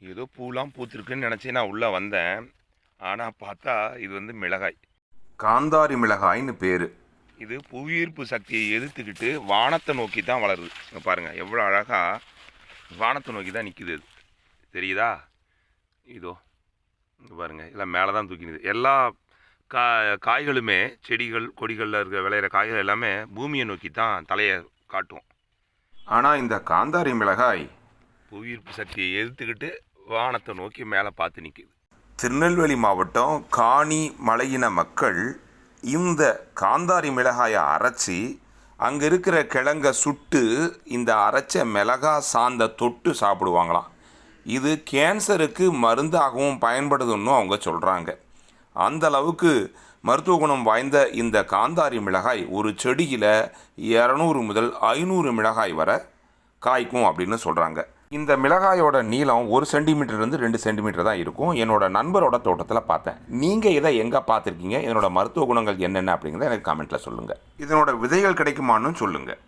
ஏதோ பூலாம் பூத்திருக்குன்னு நினச்சி நான் உள்ளே வந்தேன். ஆனால் பார்த்தா இது வந்து மிளகாய். காந்தாரி மிளகாய்னு பேர். இது புவியீர்ப்பு சக்தியை எதிர்த்துக்கிட்டு வானத்தை நோக்கி தான் வளருது. இங்க பாருங்க எவ்வளோ அழகாக வானத்தை நோக்கி தான் நிற்கிது இது. தெரியுதா? இதோ இங்க பாருங்க எல்லாம் மேலே தான் தூக்கி நிக்குது எல்லா கா காய்களுமே செடிகள் கொடிகளில் இருக்க விளையிற காய்கள் எல்லாமே பூமியை நோக்கி தான் தலையை காட்டும். ஆனால் இந்த காந்தாரி மிளகாய் புவியீர்ப்பு சக்தியை எதிர்த்துக்கிட்டு வானத்தை நோக்கி மேலே பார்த்து நிற்குது திருநெல்வேலி மாவட்டம் காணி மலையின மக்கள் இந்த காந்தாரி மிளகாயை அரைச்சி அங்கே இருக்கிற கிழங்க சுட்டு இந்த அரைச்ச மிளகா சாந்த தொட்டு சாப்பிடுவாங்களாம். இது கேன்சருக்கு மருந்தாகவும் பயன்படுதுன்னு அவங்க சொல்கிறாங்க அந்த அளவுக்கு மருத்துவ குணம் வாய்ந்த இந்த காந்தாரி மிளகாய் ஒரு செடியில் இரநூறு முதல் ஐநூறு மிளகாய் வரை காய்க்கும் அப்படின்னு சொல்கிறாங்க இந்த மிளகாயோட நீளம் ஒரு சென்டிமீட்டர்லேருந்து ரெண்டு சென்டிமீட்டர் தான் இருக்கும். என்னோட நண்பரோட தோட்டத்தில் பார்த்தேன். நீங்கள் இதை எங்கே பார்த்துருக்கீங்க? இதனோட மருத்துவ குணங்கள் என்னென்ன அப்படிங்கிறத எனக்கு கமெண்ட்டில் சொல்லுங்கள் இதனோட விதைகள் கிடைக்குமான்னு சொல்லுங்கள்